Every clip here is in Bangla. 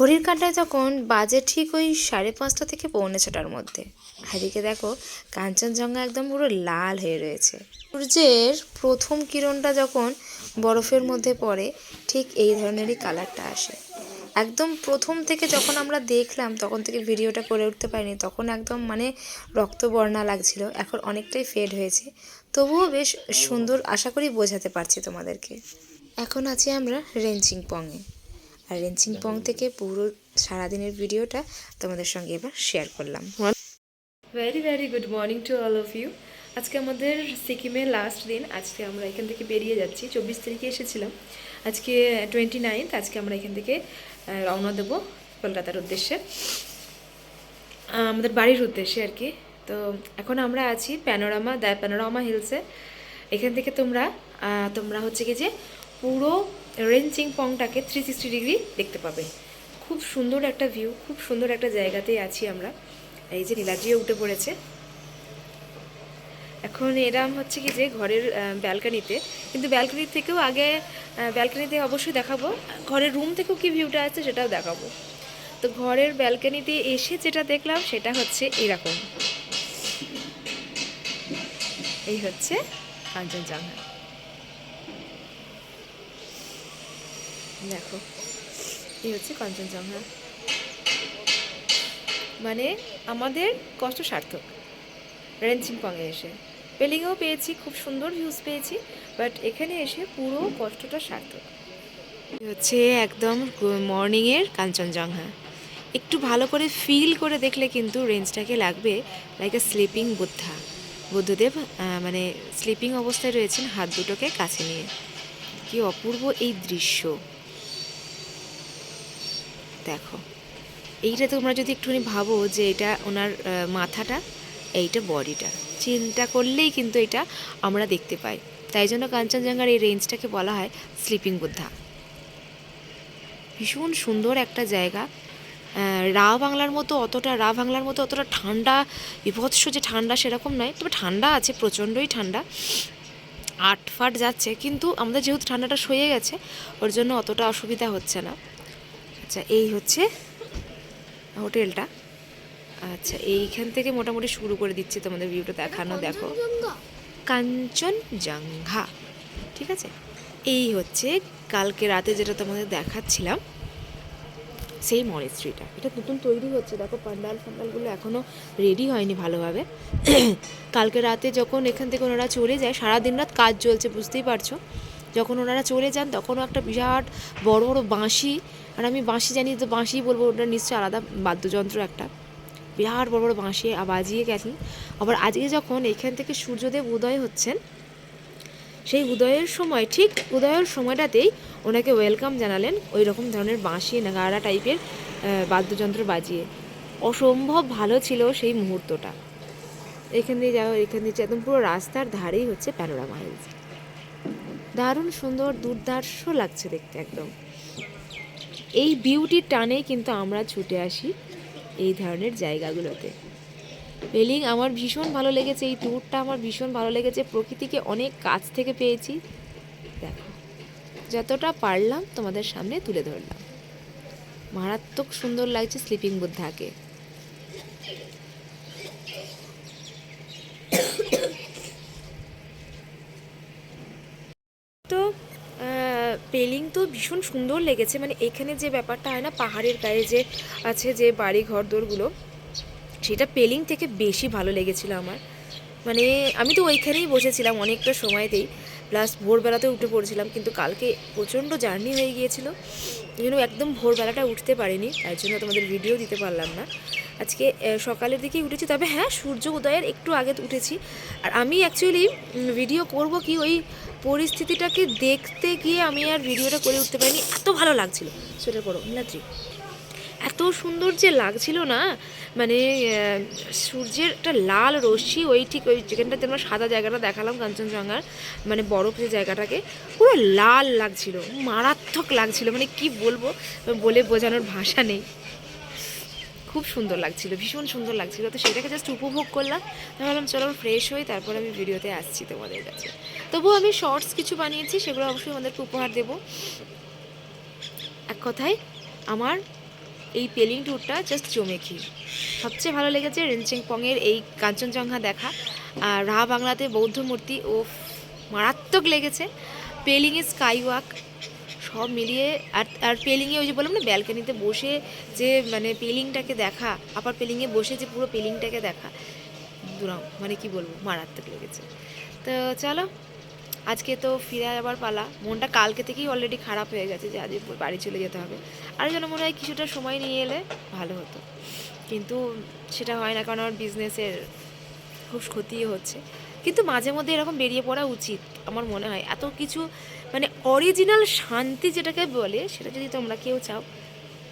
ঘড়ির কাঁটায় তখন বাজে ঠিক ওই সাড়ে পাঁচটা থেকে পৌনে ছটার মধ্যে। এদিকে দেখো কাঞ্চনজঙ্ঘা একদম পুরো লাল হয়ে রয়েছে। সূর্যের প্রথম কিরণটা যখন বরফের মধ্যে পড়ে, ঠিক এই ধরনেরই কালারটা আসে। একদম প্রথম থেকে যখন আমরা দেখলাম, তখন থেকে ভিডিওটা করে উঠতে পারিনি, তখন একদম মানে রক্তবর্ণা লাগছিল, এখন অনেকটাই ফেড হয়েছে। তবুও বেশ সুন্দর আশা করি বোঝাতে পারছি তোমাদেরকে। এখন আছি আমরা রেঞ্চিং পংয়ে আর রেঞ্চিং পং থেকে পুরো সারাদিনের ভিডিওটা তোমাদের সঙ্গে এবার শেয়ার করলাম। Very very good morning to all of you আজকে আমাদের সিকিমের লাস্ট দিন। আজকে আমরা এখান থেকে বেরিয়ে যাচ্ছি। চব্বিশ তারিখে এসেছিলাম। আজকে টোয়েন্টি নাইনথ আজকে আমরা এখান থেকে আহ, রওনা দেবো কলকাতার উদ্দেশ্যে। আমাদের বাড়ির উদ্দেশ্যে আর কি। তো এখন আমরা আছি প্যানোরামা দ্য প্যানোরামা হিলসে এখান থেকে তোমরা আহ, তোমরা হচ্ছে কি যে পুরো রেঞ্চিং পংটাকে থ্রি সিক্সটি ডিগ্রি দেখতে পাবে। খুব সুন্দর একটা ভিউ খুব সুন্দর একটা জায়গাতেই আছি আমরা। এই যে নীলাদ্রিও উঠে পড়েছে। এখন এরাম হচ্ছে কি যে ঘরের ব্যালকানিতে কিন্তু ব্যালকানি থেকেও আগে ব্যালকানিতে অবশ্যই দেখাবো। ঘরের রুম থেকেও কি ভিউটা আছে সেটাও দেখাবো। তো ঘরের ব্যালকানিতে এসে যেটা দেখলাম সেটা হচ্ছে এরকম। এই হচ্ছে কাঞ্চনজঙ্ঘা দেখো, এই হচ্ছে কাঞ্চনজঙ্ঘা। মানে আমাদের কষ্ট সার্থক। রেঞ্চিং পংয়ে এসে। পেলিংয়েও পেয়েছি, খুব সুন্দর ভিউজ পেয়েছি বাট এখানে এসে পুরো কষ্টটা সার্থক। হচ্ছে একদম মর্নিংয়ের কাঞ্চনজঙ্ঘা। একটু ভালো করে ফিল করে দেখলে কিন্তু রেঞ্জটাকে লাগবে like a sleeping Buddha Buddhadev মানে স্লিপিং অবস্থায় রয়েছেন হাত দুটোকে কাছে নিয়ে। কি অপূর্ব এই দৃশ্য। দেখো, এইটা তোমরা যদি একটুখানি ভাবো যে এটা ওনার মাথাটা, এইটা বডিটা। চিন্তা করলেই কিন্তু এটা আমরা দেখতে পাই। তাই জন্য কাঞ্চনজঙ্ঘার এই রেঞ্জটাকে বলা হয় স্লিপিং বুদ্ধা ভীষণ সুন্দর একটা জায়গা। রা বাংলার মতো অতটা, রা বাংলার মতো অতটা ঠান্ডা, বিভৎস যে ঠান্ডা সেরকম নয়, তবে ঠান্ডা আছে, প্রচণ্ডই ঠান্ডা। আট ফাট যাচ্ছে, কিন্তু আমাদের যেহেতু ঠান্ডাটা সয়ে গেছে, ওর জন্য অতটা অসুবিধা হচ্ছে না। আচ্ছা এই হচ্ছে হোটেলটা। আচ্ছা এইখান থেকে মোটামুটি শুরু করে দিচ্ছি তোমাদের ভিউটা দেখানো দেখো। কাঞ্চনজঙ্ঘা। ঠিক আছে? এই হচ্ছে কালকে রাতে যেটা তোমাদের দেখাচ্ছিলাম সেই মনেস্ট্রিটা এটা নতুন তৈরি হচ্ছে দেখো পান্ডাল ফান্ডালগুলো এখনও রেডি হয়নি ভালোভাবে। কালকে রাতে যখন এখান থেকে ওনারা চলে যায় সারা দিন রাত কাজ চলছে বুঝতেই পারছ? যখন ওনারা চলে যান তখনও একটা বিরাট বড় বড় বাঁশি আর আমি বাঁশি জানি, তো বাঁশি বলব, ওটা নিশ্চয়ই আলাদা বাদ্যযন্ত্র একটা। বিরাট বড় বড় বাঁশি বাজিয়ে গেছেন আবার আজকে যখন এখান থেকে সূর্যদেব উদয় হচ্ছেন, সেই উদয়ের সময়, ঠিক উদয়ের সময়টাতেই ওনাকে ওয়েলকাম জানালেন ওই রকম ধরনের বাঁশি নাগাড়া টাইপের বাদ্যযন্ত্র বাজিয়ে। অসম্ভব ভালো ছিল সেই মুহূর্তটা। এখান দিয়ে যাও এখান দিয়ে একদম পুরো রাস্তার ধারেই হচ্ছে প্যানোরামা হিলস দারুণ সুন্দর, দুর্দার্শ লাগছে দেখতে একদম। এই বিউটির টানেই কিন্তু আমরা ছুটে আসি এই ধরনের জায়গাগুলোতে। পেলিং আমার ভীষণ ভালো লেগেছে, এই ট্যুরটা আমার ভীষণ ভালো লেগেছে, প্রকৃতিকে অনেক কাছ থেকে পেয়েছি। দেখো, যতটা পারলাম তোমাদের সামনে তুলে ধরলাম। মারাত্মক সুন্দর লাগছে স্লিপিং বুদ্ধাকে তো পেলিং তো ভীষণ সুন্দর লেগেছে। মানে এখানে যে ব্যাপারটা হয় না, পাহাড়ের গায়ে যে আছে যে বাড়ি ঘর দোরগুলো, সেটা পেলিং থেকে বেশি ভালো লেগেছিলো আমার। মানে আমি তো ওইখানেই বসেছিলাম অনেকটা সময়তেই। প্লাস ভোরবেলাতে উঠে পড়েছিলাম, কিন্তু কালকে প্রচণ্ড জার্নি হয়ে গিয়েছিল। জন্য একদম ভোরবেলাটা উঠতে পারিনি তাই জন্য তোমাদের ভিডিও দিতে পারলাম না। আজকে সকালের দিকেই উঠেছি, তবে হ্যাঁ সূর্য উদয়ের একটু আগে উঠেছি। আর আমি অ্যাকচুয়ালি ভিডিও করব কি ওই পরিস্থিতিটাকে দেখতে গিয়ে আমি আর ভিডিওটা করে উঠতে পারিনি। এত ভালো লাগছিল। সেটা করো নীলাদ্রি এত সুন্দর যে লাগছিল না মানে সূর্যের একটা লাল রশ্মি ওই ঠিক ওই যেখানটাতে আমরা সাদা জায়গাটা দেখালাম, কাঞ্চনজঙ্ঘার মানে বরফ যে জায়গাটাকে, পুরো লাল লাগছিল, মারাত্মক লাগছিল মানে কি বলব, বলে বোঝানোর ভাষা নেই। খুব সুন্দর লাগছিল, ভীষণ সুন্দর লাগছিল। তো সেটাকে জাস্ট উপভোগ করলাম। আমি ভাবলাম, চলো ফ্রেশ হই, তারপর আমি ভিডিওতে আসছি তোমাদের কাছে। তবুও আমি শর্টস কিছু বানিয়েছি, সেগুলো অবশ্যই আমাদেরকে উপহার দেবো। এক কথায়, আমার এই পেলিং ট্যুরটা জাস্ট জমে সবচেয়ে ভালো লেগেছে রেঞ্চিংপংয়ের এই কাঞ্চনজঙ্ঘা দেখা। আর রাহা বাংলাতে বৌদ্ধ মূর্তি ও মারাত্মক লেগেছে। পেলিংয়ে স্কাই ওয়াক সব মিলিয়ে আর আর পেলিংয়ে ওই যে বললাম না, ব্যালকানিতে বসে যে মানে পেলিংটাকে দেখা আপার পেলিংয়ে বসে যে পুরো পেলিংটাকে দেখা, দুরাম মানে কি বলব, মারাত্মক লেগেছে। তো চলো, আজকে তো ফিরে আবার পালা। মনটা কালকে থেকেই অলরেডি খারাপ হয়ে গেছে যে আজ বাড়ি চলে যেতে হবে। আর যেন মনে হয় কিছুটা সময় নিয়ে এলে ভালো হতো। কিন্তু সেটা হয় না, কারণ আমার বিজনেসের খুব ক্ষতি হচ্ছে। কিন্তু মাঝে মধ্যে এরকম বেরিয়ে পড়া উচিত, আমার মনে হয়। এত কিছু মানে অরিজিনাল শান্তি যেটাকে বলে, সেটা যদি তোমরা কেউ চাও,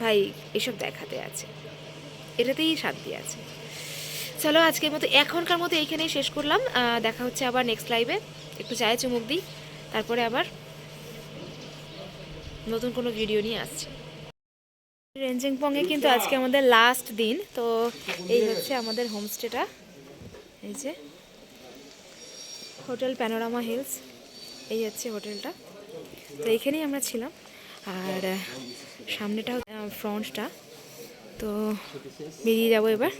ভাই, এসব দেখাতে আছে। এটাতেই শান্তি আছে। চলো, আজকের মতো এখনকার মতো এইখানেই শেষ করলাম। দেখা হচ্ছে আবার নেক্সট লাইভে একটু চায়ে চুমুক দিই। তারপরে আবার নতুন কোনো ভিডিও নিয়ে আসছি। রেঞ্জিং পংয়ে কিন্তু আজকে আমাদের লাস্ট দিন, তো এই হচ্ছে আমাদের হোমস্টেটা এই যে। Hotel panorama hills. এই হচ্ছে হোটেলটা। তো এইখানেই আমরা ছিলাম। আর সামনেটা ফ্রন্টটা। তো বেরিয়ে যাব এবার।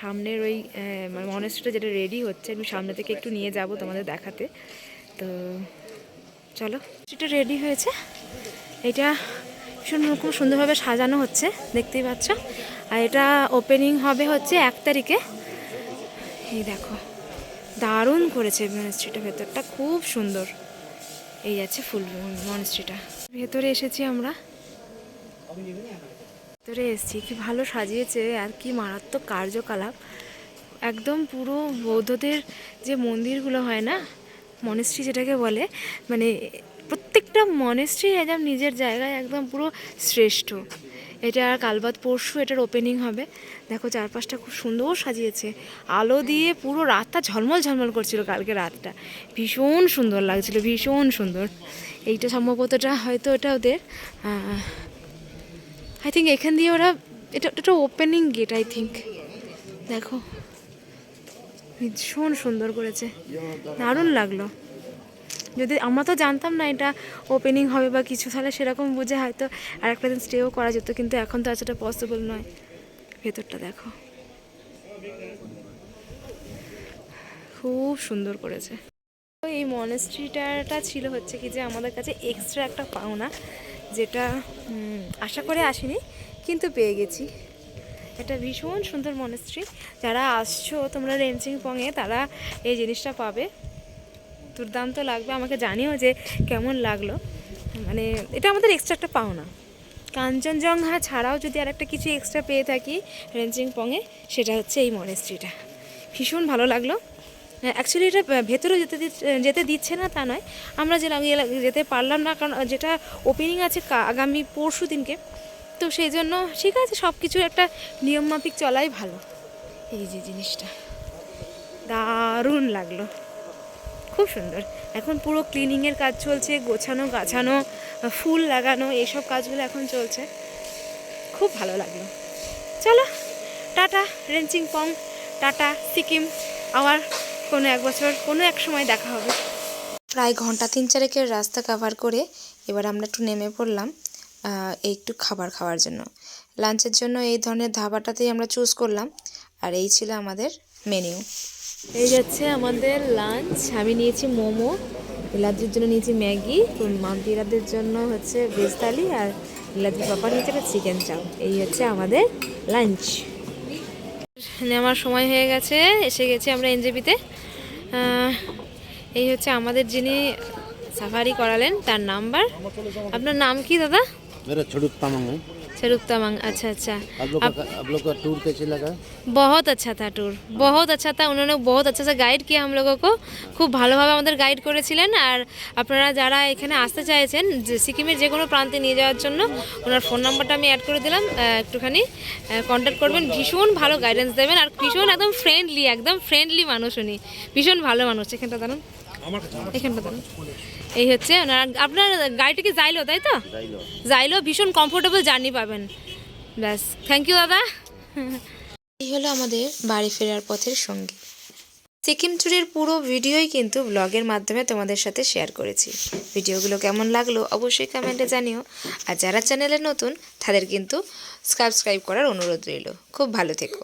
সামনের ওই মানে মনেস্ট্রিটা যেটা রেডি হচ্ছে, আমি সামনে থেকে একটু নিয়ে যাব তোমাদের দেখাতে। তো চলো। সেটা রেডি হয়েছে। এটা ভীষণ রকম সুন্দরভাবে সাজানো হচ্ছে, দেখতেই পাচ্ছ। আর এটা ওপেনিং হবে হচ্ছে এক তারিখে। এই দেখো। দারুণ করেছে মনস্ট্রিটা ভেতরটা খুব সুন্দর। এই যাচ্ছে ফুল মনস্ট্রিটা ভেতরে এসেছি আমরা। ভেতরে এসেছি, কি ভালো সাজিয়েছে আর কি মারাত্মক কার্যকলাপ। একদম পুরো বৌদ্ধদের যে মন্দিরগুলো হয় না মনেস্ট্রি যেটাকে বলে মানে প্রত্যেকটা মনেস্ট্রি একদম নিজের জায়গায় একদম পুরো শ্রেষ্ঠ। এটা আর কালবাদ পরশু, এটার ওপেনিং হবে। দেখো চারপাশটা খুব সুন্দর সাজিয়েছে। আলো দিয়ে পুরো রাতটা ঝলমল ঝলমল করছিল কালকে রাতটা। ভীষণ সুন্দর লাগছিল, ভীষণ সুন্দর। এইটা সম্ভবতটা হয়তো এটা ওদের আই থিঙ্ক এখান দিয়ে ওরা, এটা এটা ওপেনিং গেট আই থিঙ্ক দেখো, ভীষণ সুন্দর করেছে। দারুণ লাগল। যদি আমরা তো জানতাম না এটা ওপেনিং হবে বা কিছু, তাহলে সেরকম বুঝে হয়তো আর একটা দিন স্টেও করা যেত, কিন্তু এখন তো আর পসিবল নয়। ভেতরটা দেখো। খুব সুন্দর করেছে। এই মনেস্ট্রিটাটা ছিল হচ্ছে কি যে আমাদের কাছে এক্সট্রা একটা পাওনা, যেটা আশা করে আসিনি, কিন্তু পেয়ে গেছি। এটা ভীষণ সুন্দর মনেস্ট্রি যারা আসছো তোমরা রেঞ্চিং পংয়ে তারা এই জিনিসটা পাবে। দুর্দান্ত লাগবে। আমাকে জানিও যে কেমন লাগল। মানে এটা আমাদের এক্সট্রা একটা পাওনা। কাঞ্চনজঙ্ঘা ছাড়াও যদি আর একটা কিছু এক্সট্রা পেয়ে থাকি রেঞ্চিং পংয়ে সেটা হচ্ছে এই মনেস্ট্রিটা ভীষণ ভালো লাগল। অ্যাকচুয়ালি এটা ভেতরে যেতে যেতে দিচ্ছে না তা নয়। আমরা যে যেতে পারলাম না, কারণ যেটা ওপেনিং আছে আগামী পরশু দিনকে। তো সেই জন্য ঠিক আছে সব কিছুর একটা নিয়মমাফিক চলাই ভালো। এই যে জিনিসটা। দারুণ লাগল। খুব সুন্দর। এখন পুরো ক্লিনিংয়ের কাজ চলছে, গোছানো, গাছানো, ফুল লাগানো এইসব কাজগুলো এখন চলছে। খুব ভালো লাগল। চলো, tata, Rinchenpong, tata, Sikkim. আবার কোনো এক বছর, কোনো এক সময় দেখা হবে। প্রায় ঘণ্টা তিন চারেকের রাস্তা কাভার করে এবার আমরা একটু নেমে পড়লাম একটু খাবার খাওয়ার জন্য। লাঞ্চের জন্য এই ধরনের ধাবাটাতেই আমরা চুজ করলাম, আর এই ছিল আমাদের মেনিউ এই যাচ্ছে আমাদের লাঞ্চ আমি নিয়েছি মোমো ইলাদির জন্য নিয়েছি ম্যাগি মান্তিরাদের জন্য হচ্ছে ভেজ থালি আর ইলাদির পাপা নিয়েছে একটা চিকেন চাও এই হচ্ছে আমাদের লাঞ্চ নেওয়ার সময় হয়ে গেছে, এসে গেছি আমরা এনজেপিতে। এই হচ্ছে আমাদের যিনি সাফারি করালেন, তার নাম্বার আপনার নাম কি দাদা? मेरा छड़ुप तमंग है स्वरूप तमंग अच्छा अच्छा आप लोग का आप लोग का टूर कैसे लगा बहुत अच्छा था ট্যুর बहुत अच्छा था उन्होंने बहुत अच्छा से গাইড किया हम लोगों को খুব ভালোভাবে আমাদের গাইড করেছিলেন আর আপনারা যারা এখানে আসতে চাইছেন যে সিকিমের যে কোনো প্রান্তে নিয়ে যাওয়ার জন্য ওনার ফোন নাম্বারটা আমি অ্যাড করে দিলাম আহ, একটুখানি কন্ট্যাক্ট করবেন ভীষণ ভালো গাইডেন্স দেবেন আর ভীষণ একদম ফ্রেন্ডলি একদম ফ্রেন্ডলি মানুষ উনি ভীষণ ভালো মানুষ এখানটা দাঁড়ান এই হচ্ছে আপনার গাড়িটা কি যাইলো তাই তো? যাইলো ভীষণ কমফোর্টেবল জার্নি পাবেন। ব্যাস থ্যাংক ইউ দাদা এই হলো আমাদের বাড়ি ফেরার পথের সঙ্গী। সিকিম ট্যুরের পুরো ভিডিওই কিন্তু ব্লগের মাধ্যমে তোমাদের সাথে শেয়ার করেছি। ভিডিওগুলো কেমন লাগল অবশ্যই কমেন্টে জানিও। আর যারা চ্যানেলে নতুন তাদের কিন্তু সাবস্ক্রাইব করার অনুরোধ রইল। খুব ভালো থেকো।